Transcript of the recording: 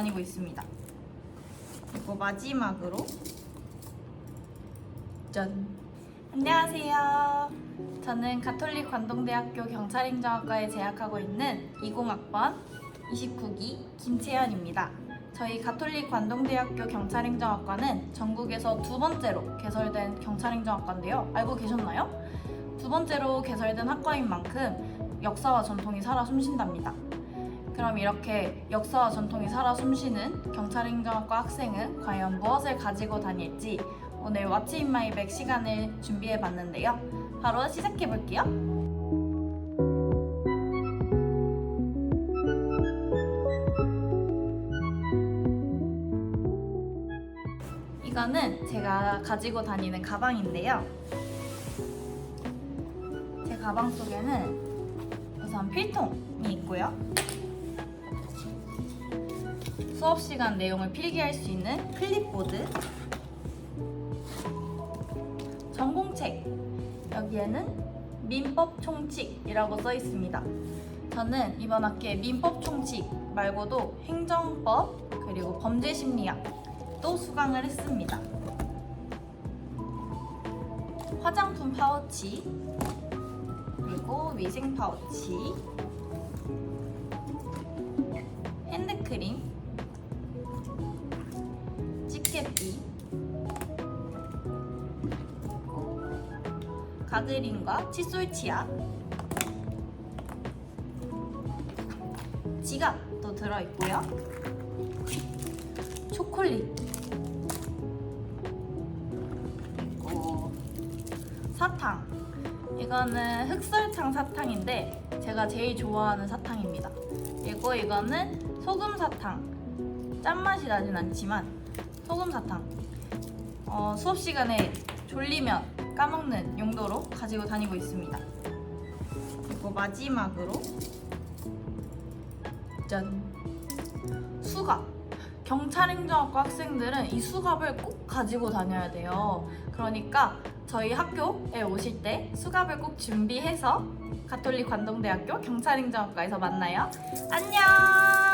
다니고 있습니다. 그리고 마지막으로 짠! 안녕하세요. 저는 가톨릭 관동대학교 경찰행정학과에 재학하고 있는 20학번 29기 김채연입니다. 저희 가톨릭 관동대학교 경찰행정학과는 전국에서 두 번째로 개설된 경찰행정학과인데요. 알고 계셨나요? 두 번째로 개설된 학과인 만큼 역사와 전통이 살아 숨쉰답니다. 그럼 이렇게 역사와 전통이 살아 숨쉬는 경찰 행정학과 학생은 과연 무엇을 가지고 다닐지 오늘 왓츠 인 마이 백 시간을 준비해 봤는데요. 바로 시작해 볼게요. 이거는 제가 가지고 다니는 가방인데요. 제 가방 속에는 우선 필통이 있고요. 수업 시간 내용을 필기할 수 있는 클립보드, 전공책, 여기에는 민법 총칙이라고 써 있습니다. 저는 이번 학기에 민법 총칙 말고도 행정법 그리고 범죄 심리학 또 수강을 했습니다. 화장품 파우치 그리고 위생 파우치 집게비 가그린과 칫솔 치약 지갑도 들어있고요. 초콜릿. 그리고 사탕. 이거는 흑설탕 사탕인데 제가 제일 좋아하는 사탕입니다. 그리고 이거는 소금 사탕. 짠맛이 나진 않지만 소금 사탕 어, 수업 시간에 졸리면 까먹는 용도로 가지고 다니고 있습니다 그리고 마지막으로 짠 수갑 경찰행정학과 학생들은 이 수갑을 꼭 가지고 다녀야 돼요. 그러니까 저희 학교에 오실 때 수갑을 꼭 준비해서 가톨릭 관동대학교 경찰행정학과에서 만나요. 안녕!